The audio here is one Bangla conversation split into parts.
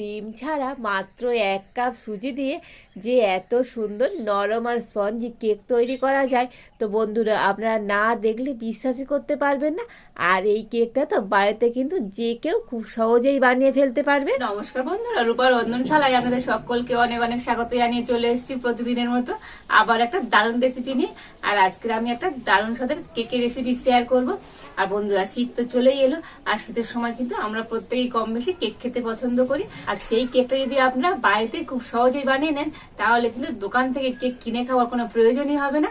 ডিম ছাড়া মাত্র এক কাপ সুজি দিয়ে যে এত সুন্দর নরম আর স্পঞ্জি কেক তৈরি করা যায়। তো বন্ধুরা, আপনারা না দেখলে বিশ্বাসই করতে পারবেন না। আর এই কেকটা তো বাড়িতে কিন্তু যে কেউ খুব সহজেই বানিয়ে ফেলতে পারবে। নমস্কার বন্ধুরা, রূপার রন্ধনশালায় আপনাদের সকলকে অনেক অনেক স্বাগত জানিয়ে চলে এসেছি প্রতিদিনের মতো আবার একটা দারুণ রেসিপি নিয়ে। আর আজকে আমি একটা দারুণ স্বাদের কেকের রেসিপি শেয়ার করব। আর বন্ধুরা, শীত তো চলেই এলো, আর শীতের সময় কিন্তু আমরা প্রত্যেকেই কম বেশি কেক খেতে পছন্দ করি। আর সেই কেকটা যদি আপনারা বাড়িতে খুব সহজেই বানিয়ে নেন, তাহলে কিন্তু দোকান থেকে কেক কিনে খাওয়ার কোনো প্রয়োজনই হবে না।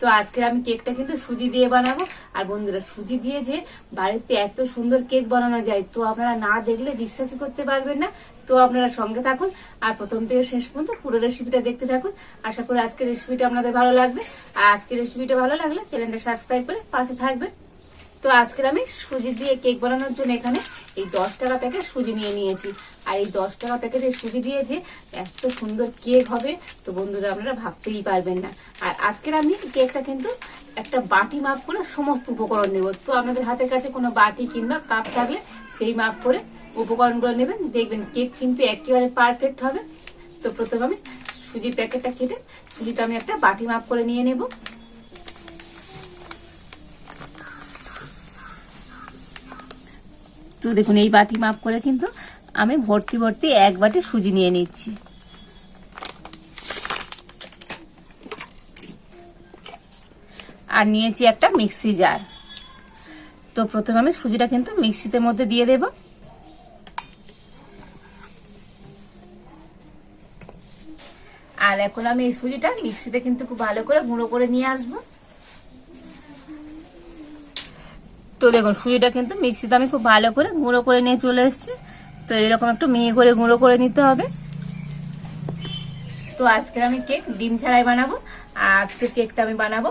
তো আজকে আমি কেকটা কিন্তু সুজি দিয়ে বানাবো। আর বন্ধুরা, সুজি দিয়ে যে বাড়িতে এত সুন্দর কেক বানানো যায়, তো আপনারা না দেখলে বিশ্বাসই করতে পারবেন না। তো আপনারা সঙ্গে থাকুন আর প্রথম থেকে শেষ পর্যন্ত পুরো রেসিপিটা দেখতে থাকুন। আশা করি আজকের রেসিপিটা আপনাদের ভালো লাগবে। আর আজকের রেসিপিটা ভালো লাগলে চ্যানেলটা সাবস্ক্রাইব করে পাশে থাকবেন। তো আজকের আমি সুজি দিয়ে কেক বানানোর জন্য এখানে এই দশ টাকা প্যাকেট সুজি নিয়ে নিয়েছি। আর এই দশ টাকা প্যাকেটের সুজি দিয়ে যে এত সুন্দর কেক হবে, তো বন্ধুরা আপনারা ভাবতেই পারবেন না। আর আজকের আমি কেকটা কিন্তু একটা বাটি মাপ করে সমস্ত উপকরণ নেব। তো আপনাদের হাতের কাছে কোনো বাটি কিংবা কাপ থাকলে সেই মাপ করে উপকরণগুলো নেবেন। দেখবেন কেক কিন্তু একেবারে পারফেক্ট হবে। তো প্রথমে আমি সুজির প্যাকেটটা কেটে সুজিটা আমি একটা বাটি মাপ করে নিয়ে নেব। তো দেখুন, এই বাটি মাপ করে কিন্তু আমি ভর্তি ভর্তি এক বাটি সুজি নিয়ে নিচ্ছি। আর নিয়েছি একটা মিক্সি জার। তো প্রথমে আমি সুজিটা কিন্তু মিক্সিতে মধ্যে দিয়ে দেব। আর এখন আমি এই সুজিটা মিক্সিতে কিন্তু খুব ভালো করে গুঁড়ো করে নিয়ে আসব। তো দেখুন, সুজিটা কিন্তু মিক্সিতে আমি খুব ভালো করে গুঁড়ো করে নিয়ে চলে এসেছি। তো এরকম একটু মিহি করে গুঁড়ো করে নিতে হবে। তো আজকে আমি কেক ডিম ছাড়াই বানাবো, আর আজকে কেকটা আমি বানাবো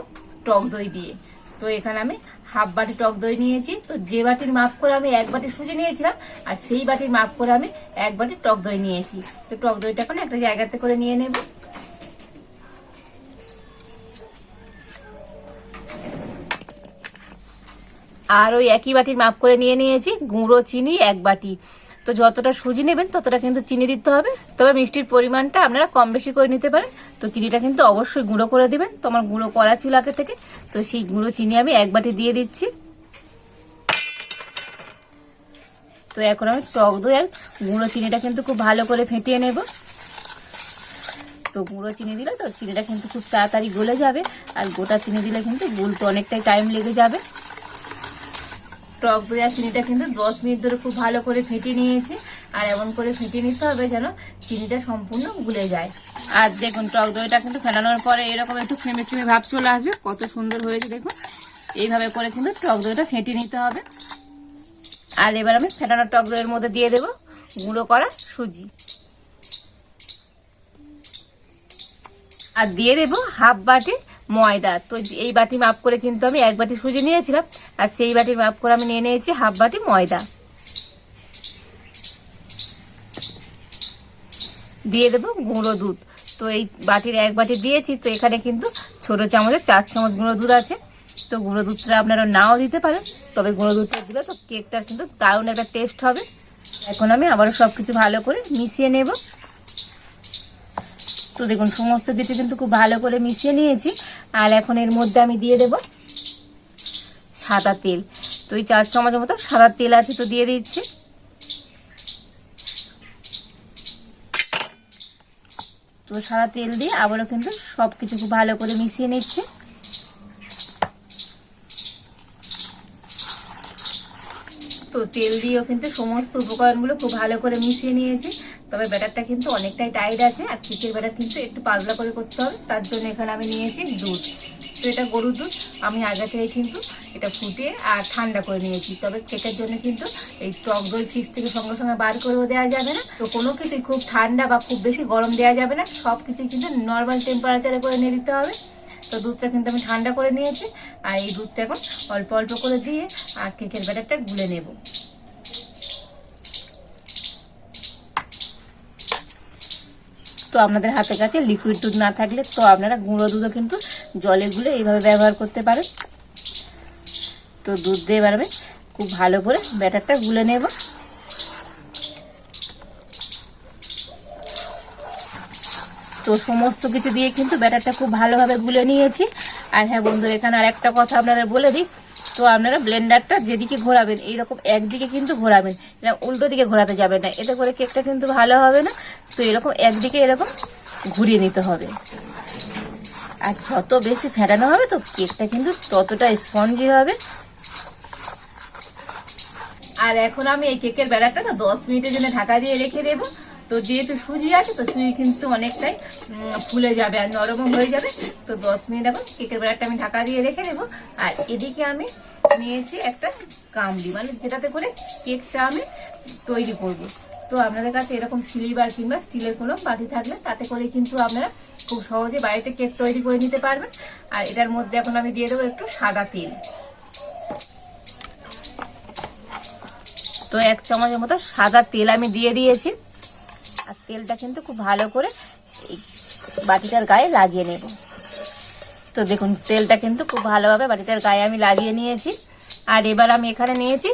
টক দই দিয়ে। তো এখানে আমি হাফ বাটি টক দই নিয়েছি। তো যে বাটির মাপ করে আমি এক বাটি সুজি নিয়েছিলাম, আর সেই বাটির মাপ করে আমি এক বাটি টক দই নিয়েছি। তো টক দইটা এখন একটা জায়গাতে করে নিয়ে নেব। আর ওই একই বাটির মাপ করে নিয়ে নিয়েছি, গুঁড়ো, চিনি এক বাটি। তো যতটা সুজি নেবেন, ততটা কিন্তু চিনি দিতে হবে। তবে মিষ্টির পরিমাণটা আপনারা কম বেশি করে নিতে পারেন। তো চিনিটা কিন্তু অবশ্যই গুঁড়ো করে দিবেন। তো আমার গুঁড়ো করা ছিল আগে থেকে। তো সেই গুঁড়ো চিনি আমি এক বাটি দিয়ে দিচ্ছি। তো এখন আমি টক দই আর গুঁড়ো চিনিটা কিন্তু খুব ভালো করে ফেটিয়ে নেব। তো গুঁড়ো চিনি দিলে তো চিনিটা কিন্তু খুব তাড়াতাড়ি গলে যাবে। আর গোটা চিনি দিলে কিন্তু গুলতে অনেকটাই টাইম লেগে যাবে। টক দই আর চিনিটা কিন্তু দশ মিনিট ধরে খুব ভালো করে ফেটিয়ে নিয়েছি। আর এমন করে ফেটিয়ে নিতে হবে যেন চিনিটা সম্পূর্ণ গুলে যায়। আর দেখুন, টক দইটা কিন্তু ফেটানোর পরে এরকম একটু ক্রিমে ক্রিমে ভাব চলে আসবে। কত সুন্দর হয়েছে দেখুন। এইভাবে করে কিন্তু টক দইটা ফেটে নিতে হবে। আর এবার আমি ফেটানো টক দইয়ের মধ্যে দিয়ে দেবো গুঁড়ো করা সুজি। আর দিয়ে দেবো হাফ বাটি ময়দা। তো এই বাটি মাপ করে কিন্তু আমি এক বাটি সুজি নিয়েছিলাম, আর সেই বাটির মাপ করে আমি নিয়ে নিয়েছি হাফ বাটি ময়দা। দিয়ে দেবো গুঁড়ো দুধ। তো এই বাটির এক বাটি দিয়েছি, তো এখানে কিন্তু ছোট চামচের চার চামচ গুঁড়ো দুধ আছে। তো গুঁড়ো দুধটা আপনারা নাও দিতে পারেন, তবে গুঁড়ো দুধটা দিলে তো কেকটা কিন্তু দারুণ একটা টেস্ট হবে। এখন আমি আবারও সব কিছু ভালো করে মিশিয়ে নেব। তো দেখুন, সমস্ত দিকে কিন্তু খুব ভালো করে মিশিয়ে নিয়েছি। আর এখন এর মধ্যে আমি দিয়ে দেব সাদা তেল। তো এই চার চামচের মতো সাদা তেল আছে তো দিয়ে দিচ্ছি। তো সাদা তেল দিয়ে আবারও কিন্তু সব কিছু খুব ভালো করে মিশিয়ে নিচ্ছে। তো তেল দিয়েও কিন্তু সমস্ত উপকরণগুলো খুব ভালো করে মিশিয়ে নিয়েছি। তবে ব্যাটারটা কিন্তু অনেকটাই টাইট আছে, আর কেকের ব্যাটার কিন্তু একটু পাতলা করে করতে হবে, তার জন্য এখানে আমি নিয়েছি দুধ। তো এটা গরুর দুধ, আমি আগে থেকে কিন্তু এটা ফুটিয়ে আর ঠান্ডা করে নিয়েছি। তবে কেকের জন্য কিন্তু এই টক দই ফ্রিজ থেকে সঙ্গে সঙ্গে বার করেও দেওয়া যাবে না। তো কোনো কিছুই খুব ঠান্ডা বা খুব বেশি গরম দেওয়া যাবে না, সব কিছুই কিন্তু নর্মাল টেম্পারেচারে করে নিয়ে দিতে হবে। তো দুধটা কিন্তু আমি ঠান্ডা করে নিয়েছি, আর এই দুধটা এখন অল্প অল্প করে দিয়ে, আর কেকের ব্যাটারটা গুলে নেব। তো আপনাদের হাতের কাছে লিকুইড দুধ না থাকলে তো আপনারা গুঁড়ো দুধও কিন্তু জলে গুলে এইভাবে ব্যবহার করতে পারেন। তো দুধ দিয়ে বাড়বে খুব ভালো করে ব্যাটারটা গুলে নেব। তো সমস্ত কিছু দিয়ে কিন্তু ব্যাটারটা খুব ভালোভাবে গুলে নিয়েছি। আর হ্যাঁ বন্ধুরা, এখানে আর একটা কথা আপনাদের বলে দিই। তো আপনারা ব্লেন্ডারটা যেদিকে ঘোরাবেন, এইরকম একদিকে কিন্তু ঘোরাবেন। এরকম উল্টো দিকে ঘোরাতে যাবে না। এতে করে কেকটা কিন্তু ভালো হবে না। তো এরকম একদিকে এরকম ঘুরিয়ে নিতে হবে। আর যত বেশি ফেটানো হবে, তো কেকটা কিন্তু ততটা স্পঞ্জি হবে। আর এখন আমি এই কেকের বেড়াটা তো দশ মিনিটের জন্য ঢাকা দিয়ে রেখে দেবো। তো যেহেতু সুজি আছে, তো সুজি কিন্তু অনেকটাই ফুলে যাবে আর নরমও হয়ে যাবে। তো দশ মিনিট এখন কেকের বেড়াটা আমি ঢাকা দিয়ে রেখে দেবো। আর এদিকে আমি নিয়েছি একটা কামড়ি মানে যেটাতে করে কেকটা আমি তৈরি করব। তো আপনাদের কাছে এরকম সিলিভার কিংবা স্টিলের কোনো বাটি থাকলে তাতে করে কিন্তু আপনারা খুব সহজে বাড়িতে কেক তৈরি করে নিতে পারবেন। আর এটার মধ্যে এখন আমি দিয়ে দেবো একটু সাদা তেল। তো এক চামচের মতো সাদা তেল আমি দিয়ে দিয়েছি। আর তেলটা কিন্তু খুব ভালো করে এই বাটিটার গায়ে লাগিয়ে নেব। তো দেখুন, তেলটা কিন্তু খুব ভালোভাবে বাটিটার গায়ে আমি লাগিয়ে নিয়েছি। আর এবার আমি এখানে নিয়েছি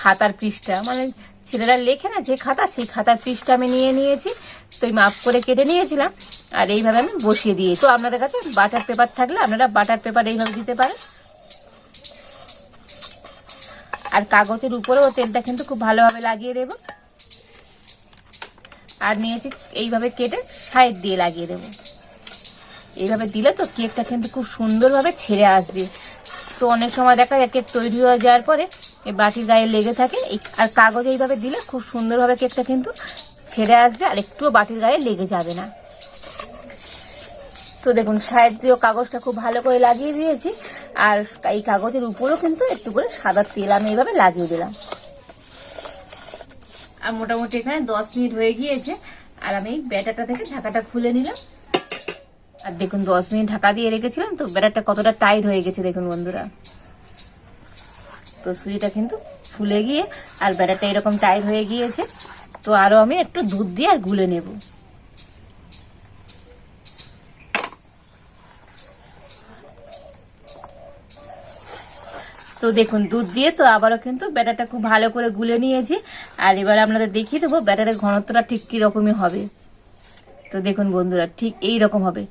খাতার পৃষ্ঠা। মানে ছেলেরা লেখে না, যে খাতা, সেই খাতার পৃষ্ঠা আমি নিয়ে নিয়েছি। তো এই মাপ করে কেটে নিয়েছিলাম। আর এইভাবে আমি বসিয়ে দিয়েছি। তো আপনাদের কাছে বাটার পেপার থাকলে আপনারা বাটার পেপার এইভাবে দিতে পারেন। আর কাগজের উপরেও তেলটা কিন্তু খুব ভালোভাবে লাগিয়ে দেব। আর নিয়েছি, এইভাবে কেটে সাইড দিয়ে লাগিয়ে দেব। এইভাবে দিলে তো কেকটা কিন্তু খুব সুন্দরভাবে ছেড়ে আসবে। তো অনেক সময় দেখা যায় কেক তৈরি হয়ে যাওয়ার পরে এই বাটির গায়ে লেগে থাকে আর কাগজ এইভাবে দিলে খুব সুন্দরভাবে কেকটা কিন্তু ছেড়ে আসবে আর একটুও বাটির গায়ে লেগে যাবে না। তো দেখুন, সাইড দিয়েও কাগজটা খুব ভালো করে লাগিয়ে দিয়েছি, আর এই কাগজের উপরেও কিন্তু একটু করে সাদা তেল আমি এইভাবে লাগিয়ে দিলাম। আর মোটামুটি এখানে দশ মিনিট হয়ে গিয়েছে। আর আমি ব্যাটারটা থেকে ঢাকাটা খুলে নিলাম। আর দেখুন, দশ মিনিট ঢাকা দিয়ে রেখেছিলাম, তো ব্যাটারটা কতটা টাইট হয়ে গেছে দেখুন বন্ধুরা। তো সুজিটা কিন্তু ফুলে গিয়ে, আর ব্যাটারটা এরকম টাইট হয়ে গিয়েছে। তো আরও আমি একটু দুধ দিয়ে আর গুলে নেব। তো দেখুন, দুধ দিয়ে তো আবারও কিন্তু ব্যাটারটা খুব ভালো করে গুলে নিয়েছি। আর এবার আপনাদের দেখিয়ে দেবো ব্যাটারের ঘনত্বটা ঠিক কীরকমই হবে। তো দেখুন বন্ধুরা, ঠিক এই রকম হবে।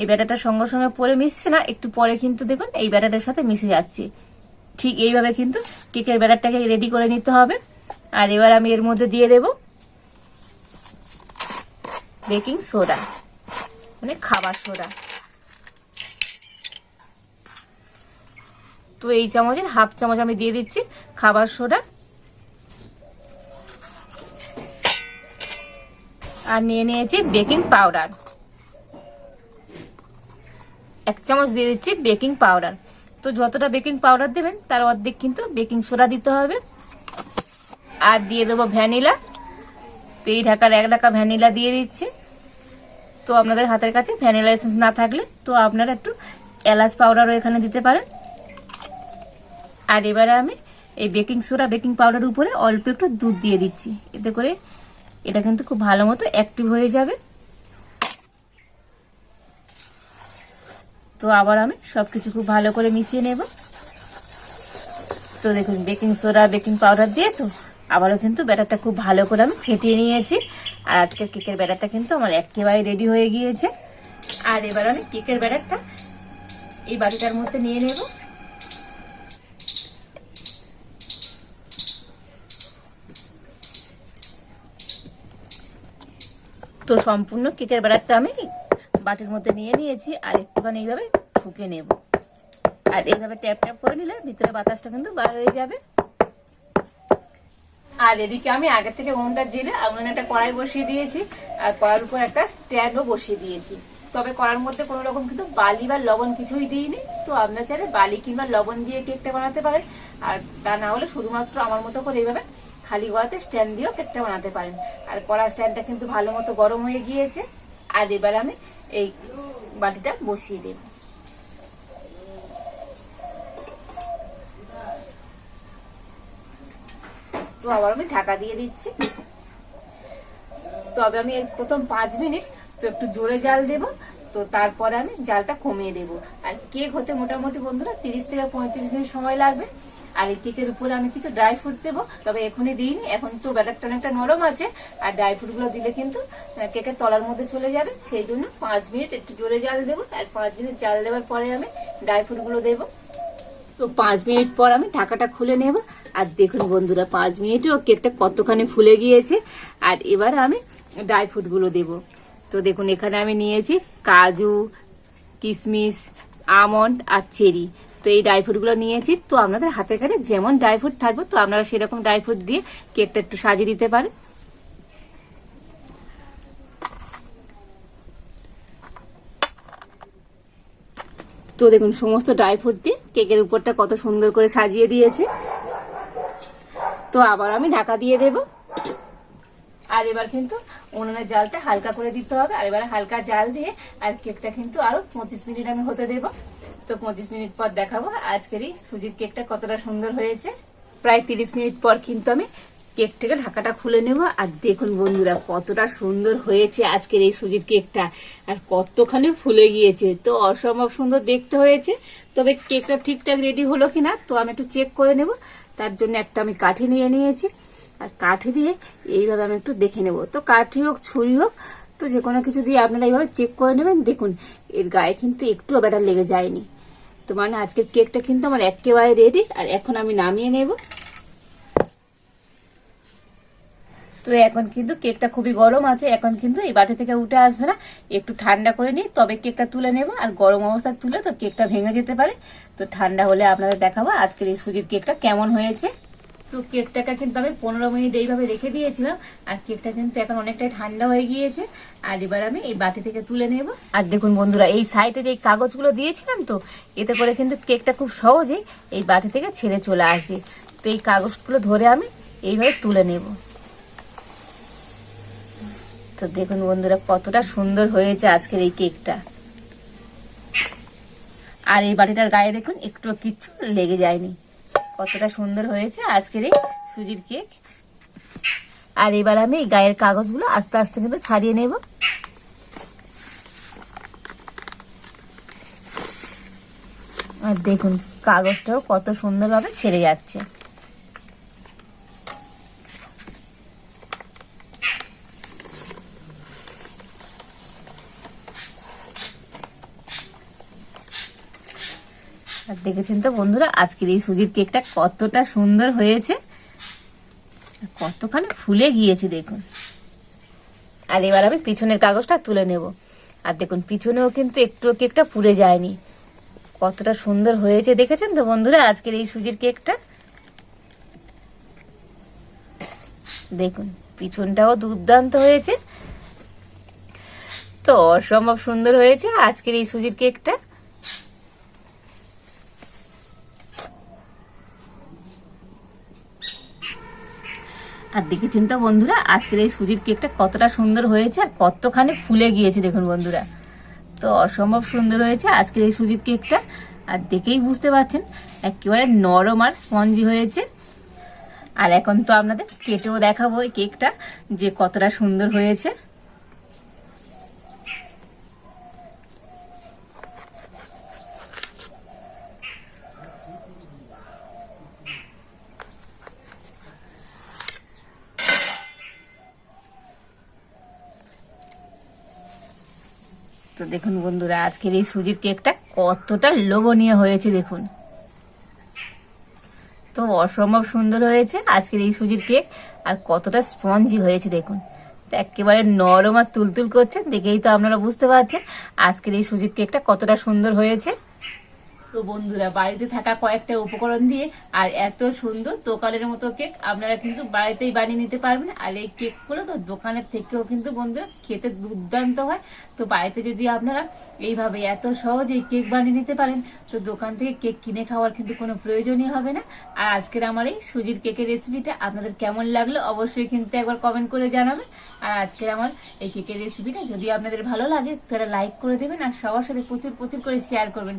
এই ব্যাটারটা সঙ্গে সঙ্গে পরে মিশছে না, একটু পরে কিন্তু দেখুন এই ব্যাটারের সাথে মিশে যাচ্ছে। ঠিক এইভাবে কিন্তু কেকের ব্যাটারটাকে রেডি করে নিতে হবে। আর এবার আমি এর মধ্যে দিয়ে দেব বেকিং সোডা মানে খাবার সোডা। তো এই চামচের হাফ চামচ আমি দিয়ে দিচ্ছি খাবার সোডা। আর নিয়ে নিয়েছি বেকিং পাউডার। এক চামচ দিয়ে দিচ্ছি বেকিং পাউডার। তো যতটা বেকিং পাউডার দেবেন, তার অর্ধেক কিন্তু বেকিং সোডা দিতে হবে। আর দিয়ে দেবো ভ্যানিলা। তো এই ঢাকার এক ঢাকা ভ্যানিলা দিয়ে দিচ্ছি। তো আপনাদের হাতের কাছে ভ্যানিলা এসেন্স না থাকলে তো আপনারা একটু এলাচ পাউডারও এখানে দিতে পারেন। আর এবারে আমি এই বেকিং সোডা, বেকিং পাউডার উপরে অল্প একটু দুধ দিয়ে দিচ্ছি। এতে করে এটা কিন্তু খুব ভালো মতো অ্যাক্টিভ হয়ে যাবে। তো আবার আমি সব কিছু খুব ভালো করে মিশিয়ে নেব। তো দেখুন বেকিং সোডা বেকিং পাউডার দিয়ে তো আবারও কিন্তু ব্যাটারটা খুব ভালো করে আমি ফেটিয়ে নিয়েছি। আর আজকের কেকের ব্যাটারটা কিন্তু আমার একেবারে রেডি হয়ে গিয়েছে। আর এবার আমি কেকের ব্যাটারটা এই বাটিটার মধ্যে নিয়ে নেব। তো সম্পূর্ণ কেকের ব্যাটারটা আমি বাটির মধ্যে নিয়ে নিয়েছি, আর একটুখানি এইভাবে ঠুকে নেব। আর এইভাবে ট্যাপ ট্যাপ করে নিলে ভিতরে বাতাসটা কিন্তু বার হয়ে যাবে। আর এদিকে আমি আগে থেকে উনুনটা জেলে উনুনে একটা কড়াই বসিয়ে দিয়েছি, আর কড়ার উপর একটা স্ট্যান্ডও বসিয়ে দিয়েছি। তবে কড়ার মধ্যে কোনো রকম কিন্তু বালি বা লবণ কিছুই দিইনি। তো আপনার চাইলে বালি কিংবা লবণ দিয়ে কেকটা বানাতে পারেন। আর তা না হলে শুধুমাত্র আমার মতো করে এইভাবে খালি গলাতে স্ট্যান্ড দিয়েও কেকটা বানাতে পারেন। আর কড়া স্ট্যান্ডটা কিন্তু ভালো মতো গরম হয়ে গিয়েছে। আর এবার আমি এই বাটিটা বসিয়ে দেব। তো আবার আমি ঢাকা দিয়ে দিচ্ছি। তবে আমি প্রথম পাঁচ মিনিট তো একটু জোরে জাল দেব। তো তারপরে আমি জালটা কমিয়ে দেব। আর কেক হতে মোটামুটি বন্ধুরা তিরিশ থেকে পঁয়ত্রিশ মিনিট সময় লাগবে। আর এই কেকের উপরে আমি কিছু ড্রাই ফ্রুট দেবো। তবে এখনই দিইনি, এখন তো ব্যাটারটা অনেকটা নরম আছে। আর ড্রাই ফ্রুটগুলো দিলে কিন্তু কেকের তলার মধ্যে চলে যাবে। সেই জন্য পাঁচ মিনিট একটু জোরে জাল দেবো। আর পাঁচ মিনিট জাল দেওয়ার পরে আমি ড্রাই ফ্রুটগুলো দেবো। তো পাঁচ মিনিট পর আমি ঢাকাটা খুলে নেব। আর দেখুন বন্ধুরা, পাঁচ মিনিটেও কেকটা কতখানি ফুলে গিয়েছে। আর এবার আমি ড্রাই ফ্রুটগুলো দেব। তো দেখুন, এখানে আমি নিয়েছি কাজু কিশমিশ আমন্ড আর চেরি। তো এই ড্রাই ফ্রুটগুলো নিয়েছি। তো আপনাদের হাতের কাছে যেমন ড্রাই ফ্রুট থাকবে, তো আপনারা সেরকম ড্রাই ফ্রুট দিয়ে কেকটা একটু সাজিয়ে দিতে পারেন। তো দেখুন, সমস্ত ড্রাই ফ্রুট দিয়ে কেকের উপরটা কত সুন্দর করে সাজিয়ে দিয়েছে। তো আবার আমি ঢাকা দিয়ে দেব। আর এবার কিন্তু উনুনের জালটা হালকা করে দিতে হবে। আর এবার হালকা জাল দিয়ে আর কেকটা কিন্তু আরও পঁচিশ মিনিট আমি হতে দেব। তো পঁচিশ মিনিট পর দেখাবো। আজকের এই সুজির কেকটা কতটা সুন্দর হয়েছে। প্রায় তিরিশ মিনিট পর কিন্তু আমি কেক থেকে ঢাকাটা খুলে নেব। আর দেখুন বন্ধুরা, কতটা সুন্দর হয়েছে আজকের এই সুজির কেকটা। আর কতখানি ফুলে গিয়েছে। তো অসম্ভব সুন্দর দেখতে হয়েছে। তবে কেকটা ঠিকঠাক রেডি হলো কিনা, তো আমি একটু চেক করে নেব। তার জন্য একটা আমি কাঠি নিয়ে নিয়েছি। আর কাঠি দিয়ে এইভাবে আমি একটু দেখে নেব। তো কাঠি হোক, ছুরি হোক, তো যে কোনো কিছু দিয়ে আপনারা এইভাবে চেক করে নেবেন। দেখুন, এর গায়ে কিন্তু একটুও ব্যাটার লেগে যায়নি। তো মানে আজকের কেকটা কিন্তু আমার একেবারে রেডি আর এখন আমি নামিয়ে নেব। তো এখন কিন্তু কেকটা খুবই গরম আছে, এখন কিন্তু এই বাটি থেকে উঠে আসবে না। একটু ঠান্ডা করে নিই, তবে কেকটা তুলে নেব, আর গরম অবস্থায় তুলে তো কেকটা ভেঙে যেতে পারে। তো ঠান্ডা হলে আপনাদের দেখাবো আজকের এই সুজির কেকটা কেমন হয়েছে। তো কেকটাকে কিন্তু আমি পনেরো মিনিট এইভাবে রেখে দিয়েছিলাম, আর কেকটা কিন্তু এখন অনেকটাই ঠান্ডা হয়ে গিয়েছে। আর এবার আমি এই বাটি থেকে তুলে নেব। আর দেখুন বন্ধুরা, এই সাইডে যে কাগজগুলো দিয়েছিলাম তো, এতে করে কিন্তু কেকটা খুব সহজেই এই বাটি থেকে ছেড়ে চলে আসবে। তো এই কাগজগুলো ধরে আমি এইভাবে তুলে নেব। তো দেখুন বন্ধুরা, কতটা সুন্দর হয়েছে আজকের এই কেকটা। আর এই বাটিটার গায়ে দেখুন একটু কিচ্ছু লেগে যায়নি। কতটা সুন্দর হয়েছে আজকের এই সুজির কেক। আর এবার আমি গায়ের কাগজগুলো আস্তে আস্তে কিন্তু ছাড়িয়ে নেব। আর দেখুন, কাগজটাও কত সুন্দরভাবে ছেড়ে যাচ্ছে। দেখেছেন তো বন্ধুরা? আজকের এই সুজির কেকটা কতটা সুন্দর হয়েছে। কতখানি ফুলে গিয়েছে, দেখুন। আর এবার আমি পিছনের কাগজটা তুলে নেব। আর দেখুন, পিছনেও কিন্তু একটু কেকটা পুড়ে যায়নি। কতটা সুন্দর হয়েছে, দেখেছেন তো বন্ধুরা? আজকের এই সুজির কেকটা। দেখুন, পিছনটাও দুর্দান্ত হয়েছে। তো অসম্ভব সুন্দর হয়েছে আজকের এই সুজির কেকটা। আর দেখেছেন তো বন্ধুরা, আজকের এই সুজির কেকটা কতটা সুন্দর হয়েছে আর কতখানি ফুলে গিয়েছে দেখুন বন্ধুরা। তো অসম্ভব সুন্দর হয়েছে আজকের এই সুজির কেকটা। আর দেখেই বুঝতে পারছেন, একেবারে নরম আর স্পঞ্জি হয়েছে। আর এখন তো আপনাদের কেটেও দেখাবো এই কেকটা, যে কতটা সুন্দর হয়েছে। তো দেখুন বন্ধুরা, আজকের এই সুজির কেকটা কতটা লোভনীয় হয়েছে দেখুন। তো অসম্ভব সুন্দর হয়েছে আজকের এই সুজির কেক, আর কতটা স্পঞ্জি হয়েছে দেখুন। একেবারে নরম আর তুলতুল করছে, দেখেই তো আপনারা বুঝতে পারছেন আজকের এই সুজির কেকটা কতটা সুন্দর হয়েছে। তো বন্ধুরা, বাড়িতে থাকা কয়েকটা উপকরণ দিয়ে, আর এত সুন্দর দোকানের মতো কেক আপনারা কিন্তু বাড়িতেই বানিয়ে নিতে পারবেন। আর এই কেকগুলো তো দোকানের থেকেও কিন্তু বন্ধুরা খেতে দুর্দান্ত হয়। তো বাড়িতে যদি আপনারা এইভাবে এত সহজেই কেক বানিয়ে নিতে পারেন, তো দোকান থেকে কেক কিনে খাওয়ার কিন্তু কোনো প্রয়োজনই হবে না। আর আজকের আমার এই সুজির কেকের রেসিপিটা আপনাদের কেমন লাগল অবশ্যই কিন্তু একবার কমেন্ট করে জানাবেন। আর আজকের আমার এই কেকের রেসিপিটা যদি আপনাদের ভালো লাগে, তাহলে লাইক করে দেবেন আর সবার সাথে প্রচুর প্রচুর করে শেয়ার করবেন।